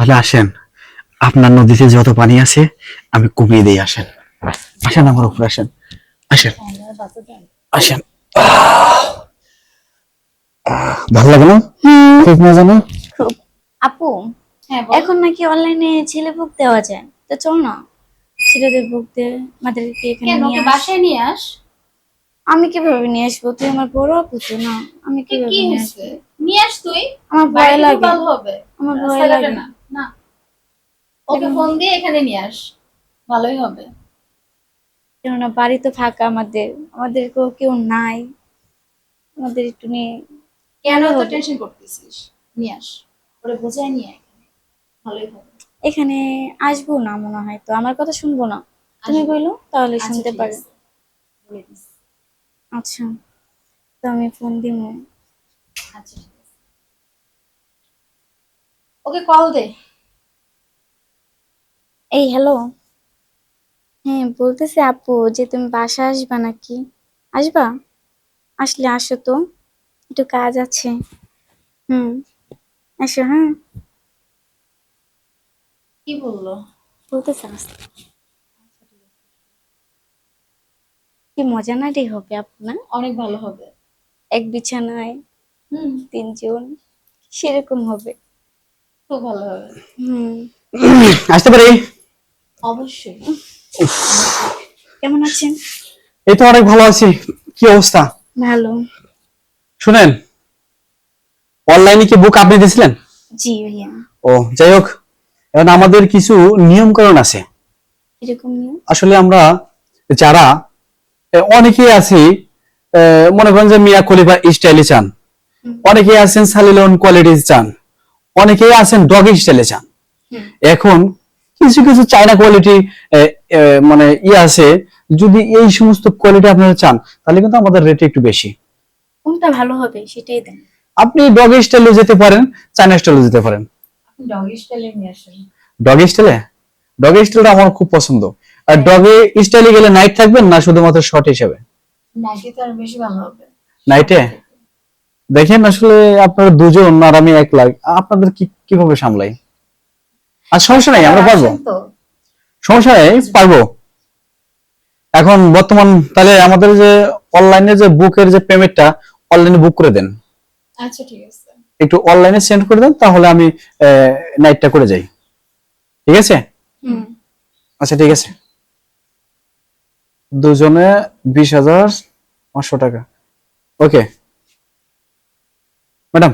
তাহলে আসেন। আপনার নদীতে যত পানি আছে আমি কমিয়ে দিই আসেন। আসেন আমার উপর আসেন। আসেন। আসেন। ভালো লাগে না? ঠিক না? জানো খুব। আপু হ্যাঁ এখন নাকি অনলাইনে ছেলে বুক দেওয়া যায়। তো চল না ছেলেদের বুক দে আমাদেরকে এখানে নিয়ে আস। বাসায় নিয়ে আস? আমি কীভাবে নিয়ে আসব? তুই আমার বড় আপু তো না। আমি কীভাবে নিয়ে আসব? নিয়ে আস তুই। আমার ভয় লাগে। আমার ভয় লাগে। না। না। ওকে ফোন দিয়ে এখানে নিয়ে আস। ভালোই হবে। কেননা বাড়ি তো ফাঁকা আমাদের। আমাদের কেউ নাই। আমাদের একটু নিয়ে কেন তো টেনশন করতেছিস? নিয়ে আস। ওরে বোঝায় নিয়ে এখানে। ভালোই হবে। এখানে আসব না মনে হয় তো। আমার কথা শুনব না। তুমি। বলল তাহলে আচ্ছা, শুনতে পারে। আচ্ছা। তো আমি ফোন দিব আচ্ছা ওকে কল দে। এই হ্যালো। হ্যাঁ বলতেছি আপু যে তুমি বাসা আসবা নাকি? আসবা? আসলে আসো তো একটু কাজ আছে। হুম আসো হ্যাঁ। কি বলল? বলতেছে আসতে। কি মজা না রে হবে আপু না? অনেক ভালো হবে। এক বিছানায় হুম। তিনজন সেরকম হবে। খুব ভালো হবে। হুম। আসতে পারি? অবশ্যই। কেমন আছেন? এই তো অনেক ভালো আছি। কি অবস্থা? ভালো। শুনেন অনলাইনে কি বুক আপনি দিয়েছিলেন? জি ভাইয়া। ও যাই হোক এখন আমাদের কিছু নিয়ম কারণ আছে। এরকম নিয়ম? আসলে আমরা যারা অনেকেই আছি মনে করেন যে মিয়া খলিফা স্টাইলে চান। অনেকেই আছেন সালিলন কোয়ালিটি চান। অনেকেই আছেন ডগ স্টাইলে চান এখন কিছু কিছু চাইনা কোয়ালিটি মানে ইয়ে আছে। যদি এই সমস্ত কোয়ালিটি আপনারা চান তাহলে কিন্তু আমাদের রেট একটু বেশি। কোনটা ভালো হবে সেটাই দেন। আপনি ডগ স্টাইলে যেতে পারেন চাইনা স্টাইলে যেতে পারেন। ডগি স্টাইলে নিয়ে আসেন। ডগ স্টাইলে ডগ স্টাইলটা আমার খুব পছন্দ। আর ডগে স্টাইলে গেলে নাইট থাকবেন না শুধুমাত্র শর্ট হিসেবে? নাকি তো আর বেশি ভালো হবে। নাইটে দেখেন আসলে আপনারা দুজন আর আমি এক লাখ আপনাদের কি কীভাবে সামলাই? আর সমস্যা নাই আমরা পারব। সমস্যা নাই পারব। এখন বর্তমান তাহলে আমাদের যে অনলাইনে যে বুকের যে পেমেন্টটা অনলাইনে বুক করে দেন। আচ্ছা ঠিক আছে। একটু অনলাইনে সেন্ড করে দেন তাহলে আমি নাইটটা করে যাই। ঠিক আছে? হুম। আচ্ছা ঠিক আছে। দুজনে বিশ হাজার পাঁচশো টাকা। Okay madam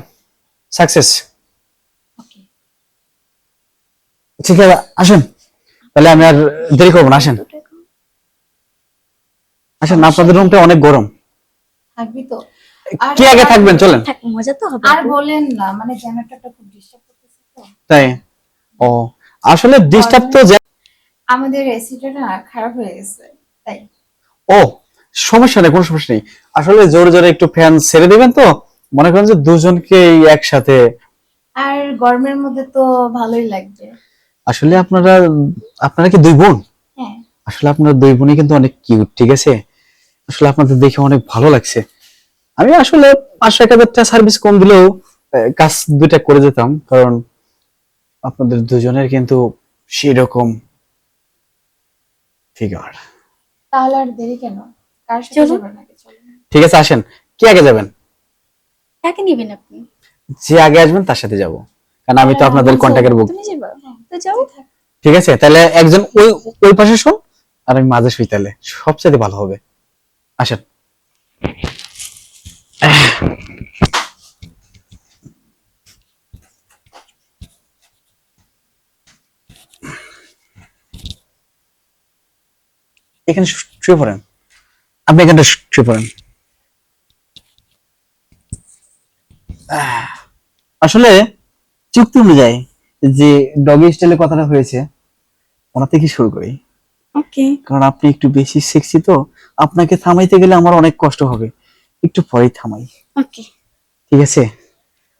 success. ঠিক আছে আসেন। তাহলে আমি আর দেরি করব না আসেন। আসেন আপনাদের রুমটা অনেক গরম। থাকবি তো। কি আগে থাকবেন চলেন। মজা তো হবে আর। বলেন না মানে জেনারেটরটা খুব ডিস্টার্ব করতেছে তো। তাই? ও আসলে ডিস্টার্ব তো আমাদের এসিটা না খারাপ হয়ে গেছে তাই। ও সমস্যা নেই কোনো সমস্যা নেই। আসলে জোরে জোরে একটু ফ্যান ছেড়ে দিবেন তো। মনে করেন যে দুজনকে একসাথে আর গরমের মধ্যে তো ভালোই লাগবে। আসলে আপনারা আপনারা কি দুই বোন? হ্যাঁ। আসলে আপনার দুই বোনই কিন্তু অনেক কিউট ঠিক আছে? আসলে আপনাদের দেখে অনেক ভালো লাগছে। আমি আসলে পাঁচশো এক হাজার সার্ভিস কম দিলেও কাজ দুইটা করে যেতাম কারণ আপনাদের দুজনের কিন্তু সেরকম ফিগার তাহলে আর দেরি কেন? কার সাথে যাবেন আগে? চলুন। ঠিক আছে আসেন। কি আগে যাবেন? কাকে নিবেন আপনি? যে আগে আসবেন তার সাথে যাব। কারণ আমি তো আপনাদের কন্ট্যাক্টের বুক তুমি যাবা তো যাও। ঠিক আছে তাহলে একজন ওই ওই পাশে শোন আর আমি মাঝে শুই তাহলে। সবচেয়ে ভালো হবে। আসেন। এখানে শুয়ে পড়েন। আপনি এখানটা শুয়ে পড়েন। আসলে চুক্তি অনুযায়ী যে ডগি স্টাইলে কথাটা হয়েছে ওনা থেকে শুরু করি। ওকে কারণ আপনি একটু বেশি সেক্সি তো আপনাকে থামাইতে গেলে আমার অনেক কষ্ট হবে। একটু পরেই থামাই। ওকে ঠিক আছে?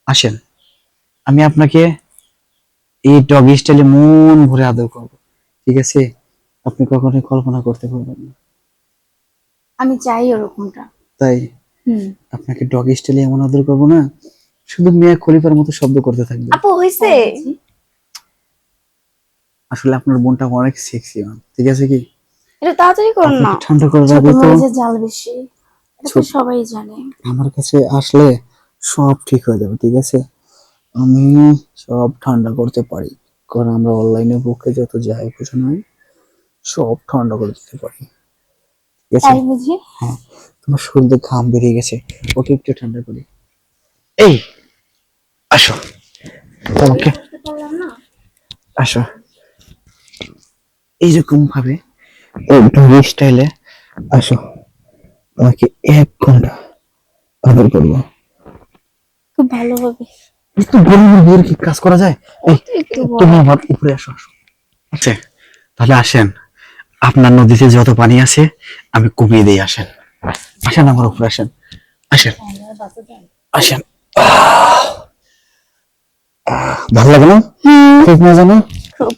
আসেন। আমি আপনাকে এই ডগি স্টাইলে মন ভরে আদর করব। ঠিক আছে? আপনি কখনোই কল্পনা করতে পারবেন না। আমি চাই ওরকমটা। তাই হুম। আপনাকে ডগি স্টাইলে এমন আদর করব না শুধু মেয়ে খলিফার মতো শব্দ করতে থাকবে। আপু হয়েছে আসলে আপনার বোনটা অনেক সেক্সি ঠিক আছে কি? এটা তাড়াতাড়ি করুন না। ঠান্ডা করে রাখবে তো। মরিচের জাল বেশি এটা সবাই জানে। আমার কাছে আসলে সব ঠিক হয়ে যাবে ঠিক আছে? আমি সব ঠান্ডা করতে পারি কারণ আমরা অনলাইনে বুকে যত যাই বুঝো নয় সব ঠান্ডা করে দিতে পারি। ঠিক তাই বুঝি? হ্যাঁ তোমার শরীরে ঘাম বেরিয়ে গেছে ওকে একটু ঠান্ডা করি। এই আসো। তোমাকে? আসো। এইরকম ভাবে একদম স্টাইলে আসো। তোমাকে এক ঘণ্টা আদর করব। খুব ভালো হবে। একটু গরিবের বিয়ের কি কাজ করা যায়? এই তুমি আমার উপরে আসো আসো। আচ্ছা তাহলে আসেন। আপনার নদীতে যত পানি আছে আমি কমিয়ে দিই আসেন। আসেন আমার উপরে আসেন। আসেন। আসেন। भारी लागलं खूप मजा ना खूप हो.